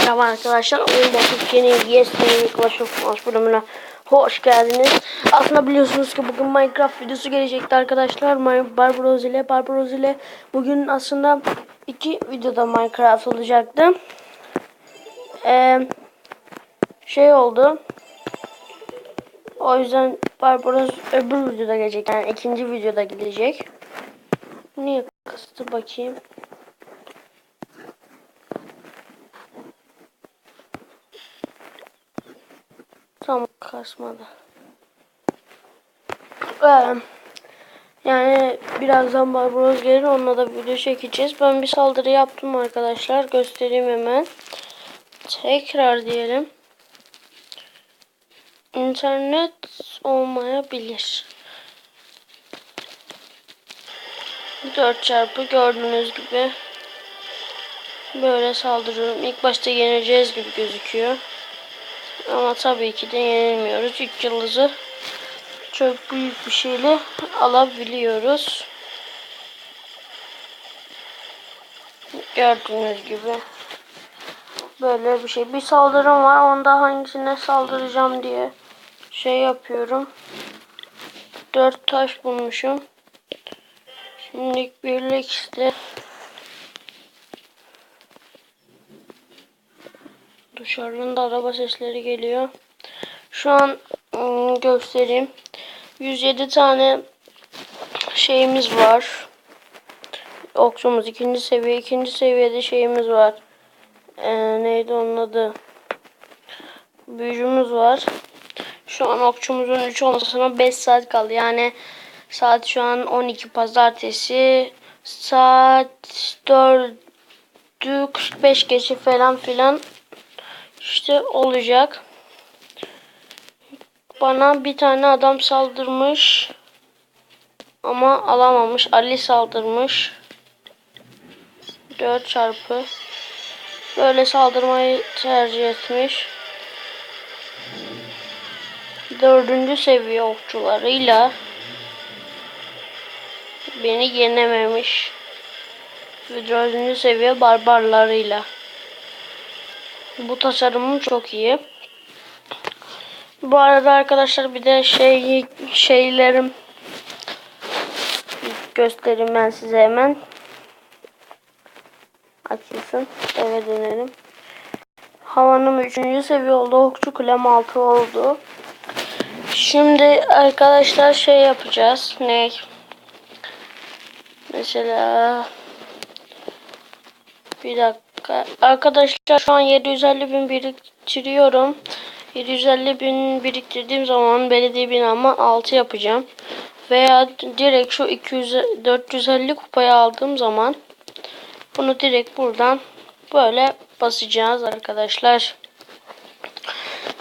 Merhaba arkadaşlar. Oyun Bakıp yeni Yes Name Clash of Clans bölümüne hoş geldiniz. Aslında biliyorsunuz ki bugün Minecraft videosu gelecekti arkadaşlar. Barbaros ile Barbaros ile bugün aslında iki videoda Minecraft olacaktı. Ee, şey oldu. O yüzden Barbaros öbür videoda gelecek. Yani ikinci videoda gelecek. Niye kıstı bakayım. Tam kasmadı. Ee, yani birazdan Barbaros gelir onunla da video çekeceğiz. Ben bir saldırı yaptım arkadaşlar. Göstereyim hemen. Tekrar diyelim. İnternet olmayabilir. 4 çarpı gördüğünüz gibi böyle saldırıyorum. İlk başta yeneceğiz gibi gözüküyor. Ama tabii ki de yenilmiyoruz. İlk yıldızı çok büyük bir şeyle alabiliyoruz. Gördüğünüz gibi. Böyle bir şey. Bir saldırım var. Onda hangisine saldıracağım diye şey yapıyorum. Dört taş bulmuşum. Şimdi birlik işte. Dışarıdan da araba sesleri geliyor. Şu an ım, göstereyim. 107 tane şeyimiz var. Okçumuz ikinci seviye. ikinci seviyede şeyimiz var. Ee, neydi onun adı? Büyücümüz var. Şu an okçumuzun 3 olmasına 5 saat kaldı. Yani saat şu an 12 pazartesi. Saat 4'ü 45 geçe falan filan işte olacak. Bana bir tane adam saldırmış. Ama alamamış. Ali saldırmış. 4 çarpı. Böyle saldırmayı tercih etmiş. Dördüncü seviye okçularıyla beni yenememiş. Ve dördüncü seviye barbarlarıyla. Bu tasarımım çok iyi. Bu arada arkadaşlar bir de şey şeylerim göstereyim ben size hemen. Açılsın. Eve dönelim. Havanım 3. seviye oldu. Okçu kulem 6 oldu. Şimdi arkadaşlar şey yapacağız. Ne? Mesela bir dakika. Arkadaşlar şu an 750 bin biriktiriyorum. 750 bin biriktirdiğim zaman belediye binama 6 yapacağım. Veya direkt şu 200 450 kupayı aldığım zaman bunu direkt buradan böyle basacağız arkadaşlar.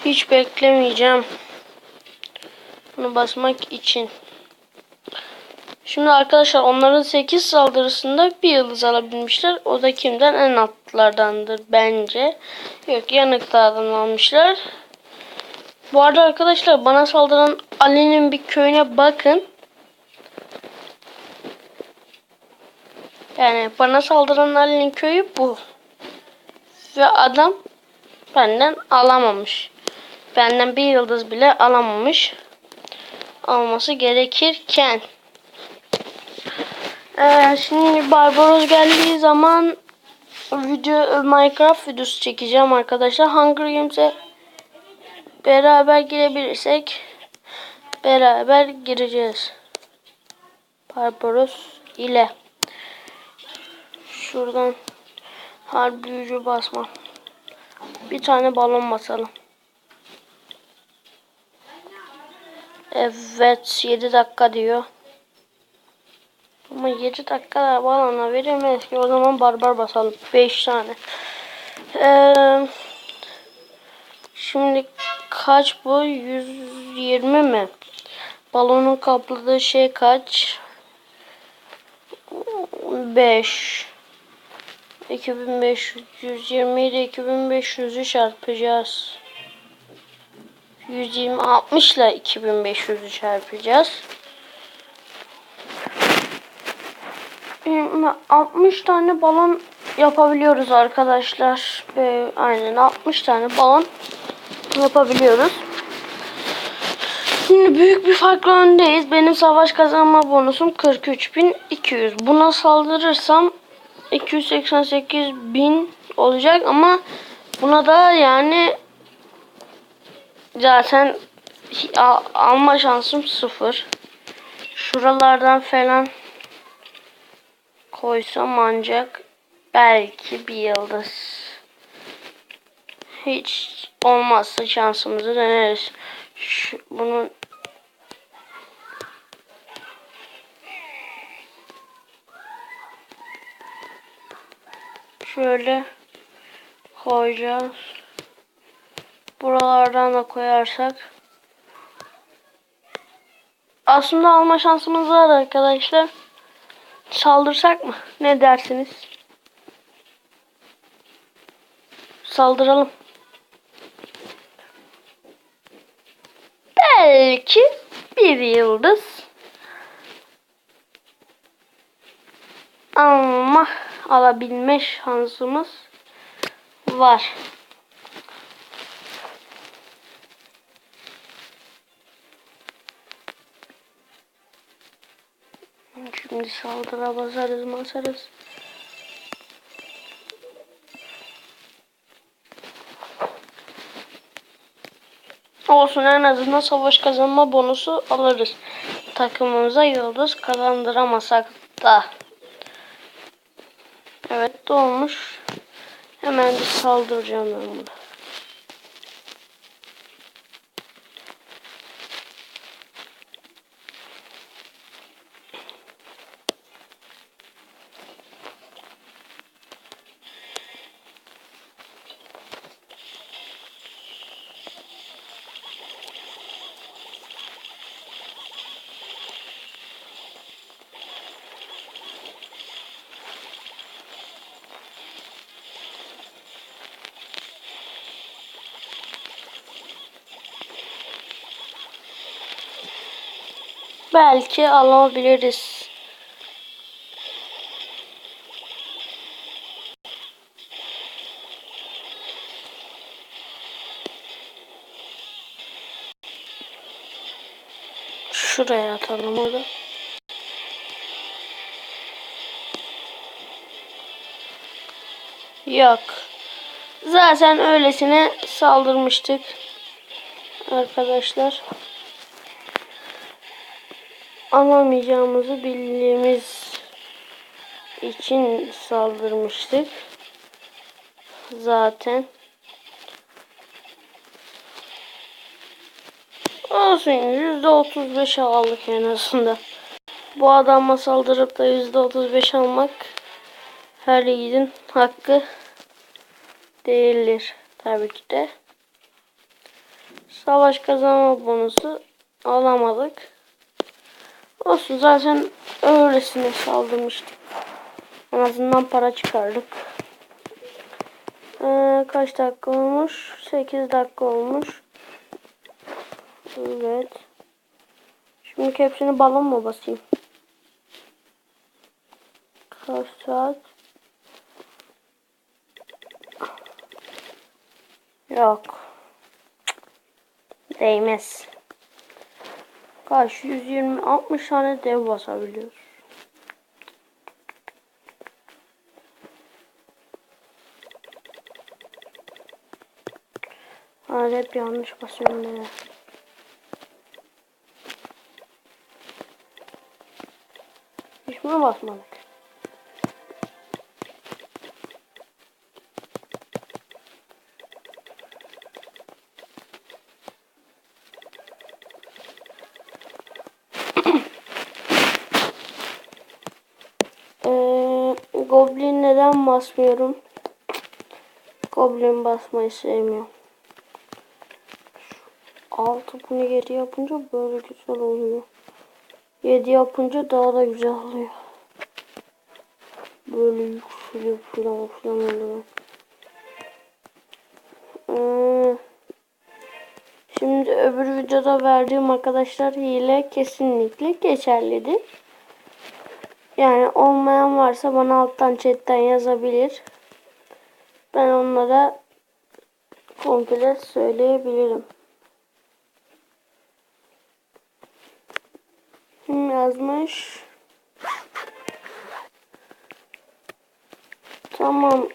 Hiç beklemeyeceğim. Bunu basmak için. Şimdi arkadaşlar onların 8 saldırısında bir yıldız alabilmişler. O da kimden? En altlardandır bence. Yok yanık dağdan almışlar. Bu arada arkadaşlar bana saldıran Ali'nin bir köyüne bakın. Yani bana saldıran Ali'nin köyü bu. Ve adam benden alamamış. Benden bir yıldız bile alamamış. Alması gerekirken. Ee, şimdi Barbaros geldiği zaman video Minecraft videosu çekeceğim arkadaşlar. Hunger Games'e beraber girebilirsek beraber gireceğiz. Barbaros ile. Şuradan harbi büyücü basma. Bir tane balon basalım. Evet 7 dakika diyor. Ama 7 dakika balona verilmez ki o zaman barbar basalım. 5 tane. Ee, şimdi kaç bu? 120 mi? Balonun kapladığı şey kaç? 5 2500 120 ile 2500'ü çarpacağız. 120 60 ile 2500'ü çarpacağız. 60 tane balon yapabiliyoruz arkadaşlar. Ve aynen 60 tane balon yapabiliyoruz. Şimdi büyük bir farkla öndeyiz. Benim savaş kazanma bonusum 43.200. Buna saldırırsam 288.000 olacak ama buna da yani zaten al- alma şansım sıfır. Şuralardan falan koysam ancak belki bir yıldız. Hiç olmazsa şansımızı deneriz. Şu, bunun şöyle koyacağız. Buralardan da koyarsak aslında alma şansımız var arkadaşlar. Saldırsak mı? Ne dersiniz? Saldıralım. Belki bir yıldız. Ama alabilme şansımız var. Şimdi saldıra basarız masarız. Olsun en azından savaş kazanma bonusu alırız. Takımımıza yıldız kazandıramasak da. Evet dolmuş. Hemen bir saldıracağım ben bunu. Belki alabiliriz. Şuraya atalım onu. Yok. Zaten öylesine saldırmıştık. Arkadaşlar. Alamayacağımızı bildiğimiz için saldırmıştık. Zaten. Olsun %35 aldık en azından. Bu adama saldırıp da %35 almak her yiğidin hakkı değildir. Tabii ki de. Savaş kazanma bonusu alamadık. Olsun zaten öylesine saldırmıştık. En azından para çıkardık. Ee, kaç dakika olmuş? 8 dakika olmuş. Evet. Şimdi hepsini balon mu basayım? Kaç saat? Yok. Değmez. Kaç 120 60 tane dev basabiliyoruz. Hala hep yanlış basıyorum ben. Hiç mi basmadık? Ee, Goblin neden basmıyorum? Goblin basmayı sevmiyorum. Altı bunu geri yapınca böyle güzel oluyor. Yedi yapınca daha da güzel oluyor. Böyle yükseliyor falan filan oluyor. Ee, şimdi öbür videoda verdiğim arkadaşlar hile kesinlikle geçerlidir. Yani olmayan varsa bana alttan chatten yazabilir. Ben onlara komple söyleyebilirim. Kim yazmış? Tamam.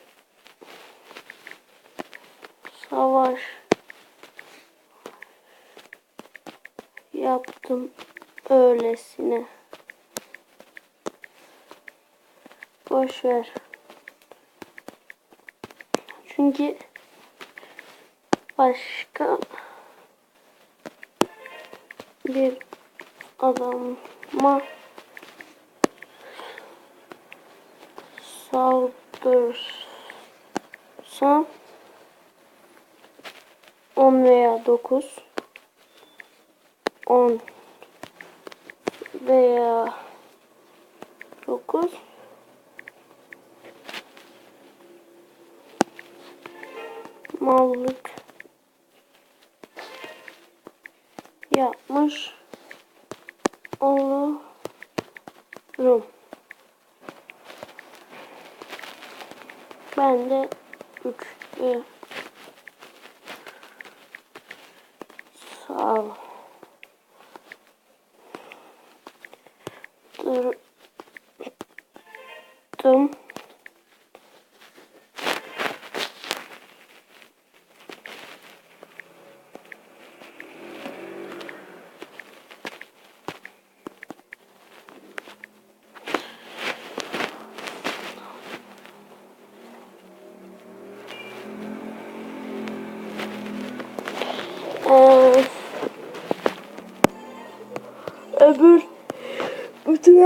Savaş. Yaptım öylesine. Boş ver. Çünkü başka bir adama saldırsam 10 veya 9 10 veya yapmış olurum. Ben de 3 3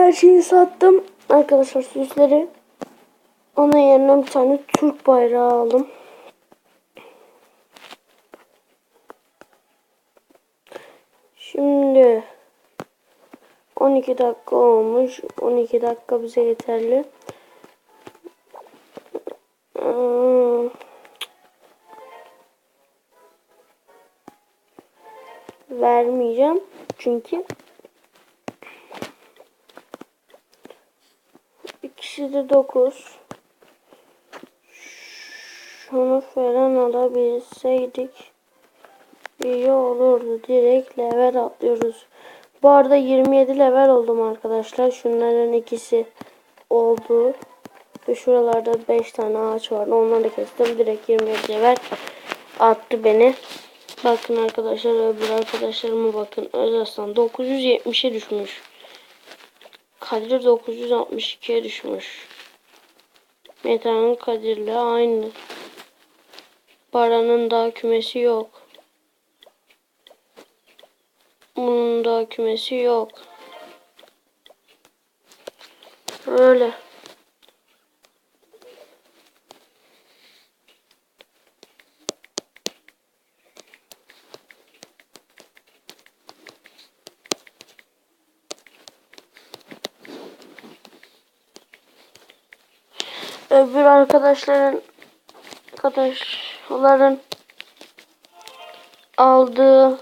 her şeyi sattım. Arkadaşlar süsleri. Ona yerine bir tane Türk bayrağı aldım. Şimdi 12 dakika olmuş. 12 dakika bize yeterli. Hmm. vermeyeceğim. Çünkü de 9. Şunu falan alabilseydik iyi olurdu. Direkt level atlıyoruz. Bu arada 27 level oldum arkadaşlar. Şunların ikisi oldu. Ve şuralarda 5 tane ağaç vardı. Onları kestim. Direkt 27 level attı beni. Bakın arkadaşlar öbür arkadaşlarıma bakın. Özaslan 970'e düşmüş. Kadir 962'ye düşmüş. Meta'nın Kadir'le aynı. Baran'ın daha kümesi yok. Bunun daha kümesi yok. Öyle. öbür arkadaşların arkadaşların aldığı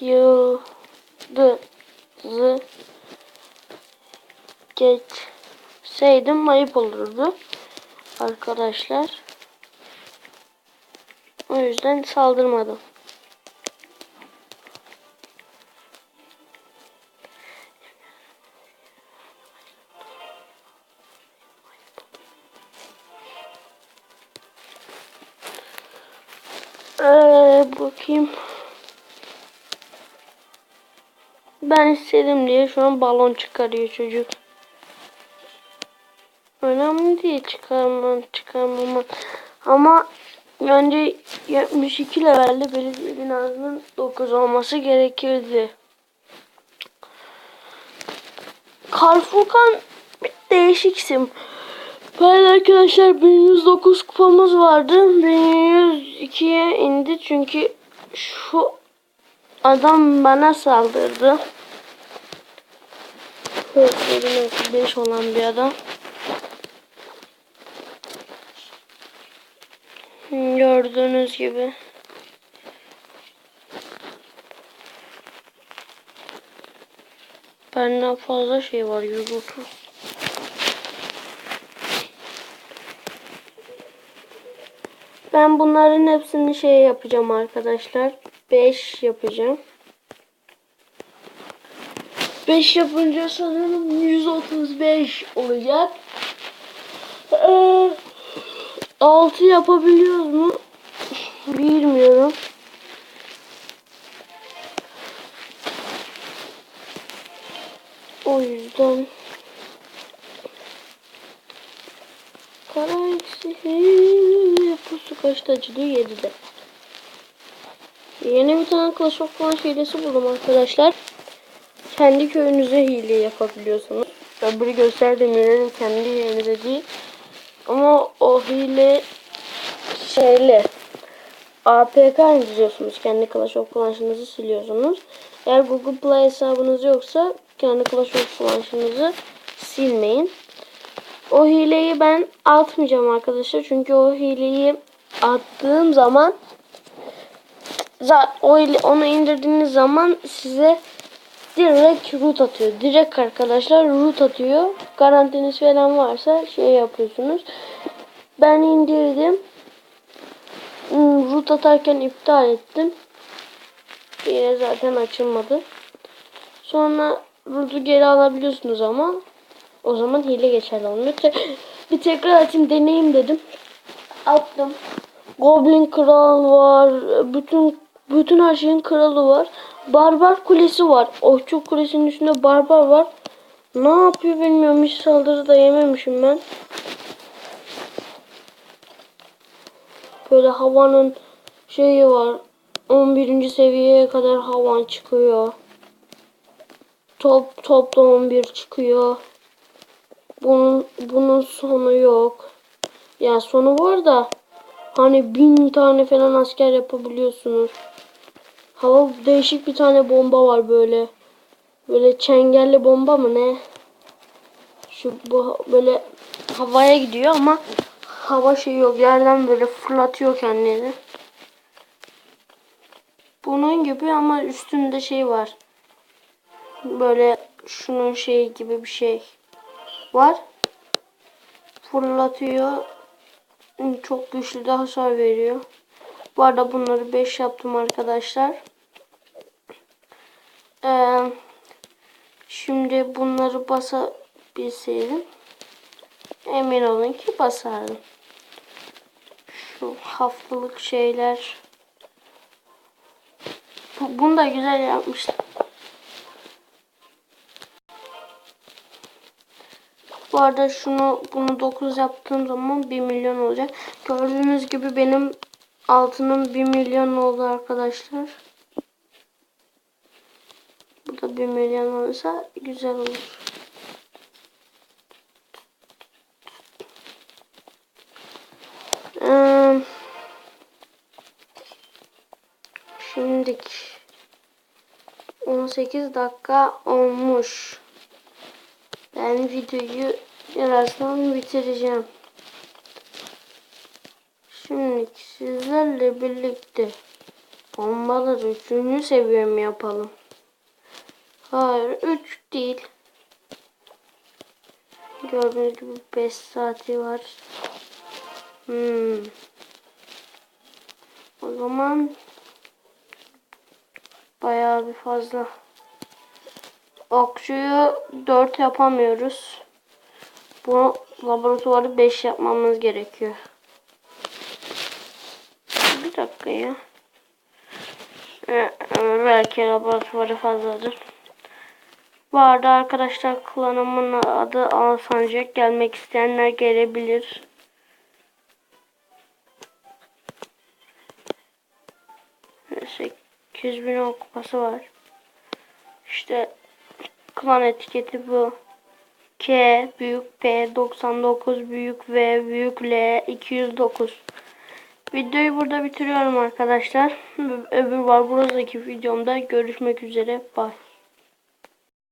yıldızı geçseydim ayıp olurdu arkadaşlar. O yüzden saldırmadım. Ben istedim diye şu an balon çıkarıyor çocuk. Önemli değil çıkarman çıkarmama. Ama bence 72 levelde belediye binasının 9 olması gerekirdi. Karfurkan bir değişik isim. Evet arkadaşlar 1109 kupamız vardı. 1102'ye indi çünkü şu adam bana saldırdı. 5 olan bir adam. Gördüğünüz gibi. Benden fazla şey var 130. Ben bunların hepsini şey yapacağım arkadaşlar. 5 yapacağım. 5 yapınca sanırım 135 olacak. Ee, 6 yapabiliyoruz mu? Bilmiyorum. O yüzden Kara eksi pusu kaçta acıdı? 7'de. Yeni bir tane Clash of Clans hilesi buldum arkadaşlar. Kendi köyünüze hile yapabiliyorsunuz. Öbürü gösterdiğim yerin kendi yerinize değil. Ama o hile şeyle APK indiriyorsunuz. Kendi Clash of Clans'ınızı siliyorsunuz. Eğer Google Play hesabınız yoksa kendi Clash of Clans'ınızı silmeyin. O hileyi ben atmayacağım arkadaşlar. Çünkü o hileyi attığım zaman onu indirdiğiniz zaman size direkt root atıyor. Direkt arkadaşlar root atıyor. Garantiniz falan varsa şey yapıyorsunuz. Ben indirdim. Hmm, Root atarken iptal ettim. Yine zaten açılmadı. Sonra root'u geri alabiliyorsunuz ama o zaman hile geçerli olmuyor. Bir tekrar açayım deneyeyim dedim. Attım. Goblin kral var. Bütün bütün her şeyin kralı var. Barbar kulesi var. Okçu kulesinin üstünde barbar var. Ne yapıyor bilmiyorum. Hiç saldırı da yememişim ben. Böyle havanın şeyi var. 11. seviyeye kadar havan çıkıyor. Top topla 11 çıkıyor. Bunun bunun sonu yok. Yani sonu var da hani bin tane falan asker yapabiliyorsunuz. Hava değişik bir tane bomba var böyle. Böyle çengelli bomba mı ne? Şu bu böyle havaya gidiyor ama hava şey yok. Yerden böyle fırlatıyor kendini. Bunun gibi ama üstünde şey var. Böyle şunun şey gibi bir şey var. Fırlatıyor. Çok güçlü de hasar veriyor. Bu arada bunları 5 yaptım arkadaşlar. Ee, şimdi bunları basabilseydim emin olun ki basardım. Şu haftalık şeyler. Bu, bunu da güzel yapmışlar. Bu arada şunu bunu 9 yaptığım zaman 1 milyon olacak. Gördüğünüz gibi benim altınım 1 milyon oldu arkadaşlar. Da 1 milyon olursa güzel olur. Ee, şimdiki 18 dakika olmuş. Ben videoyu birazdan bitireceğim. Şimdi sizlerle birlikte bombaları üçüncü seviyem yapalım. Hayır 3 değil. Gördüğünüz gibi 5 saati var. Hmm. O zaman bayağı bir fazla. Okçuyu 4 yapamıyoruz. Bu laboratuvarı 5 yapmamız gerekiyor. Bir dakika ya. Ee, belki laboratuvarı fazladır. Bu arada arkadaşlar klanımın adı Alsancak. Gelmek isteyenler gelebilir. Neyse 200 bin okupası var. İşte klan etiketi bu. K büyük P 99 büyük V büyük L 209. Videoyu burada bitiriyorum arkadaşlar. Öbür var buradaki videomda görüşmek üzere. Bye.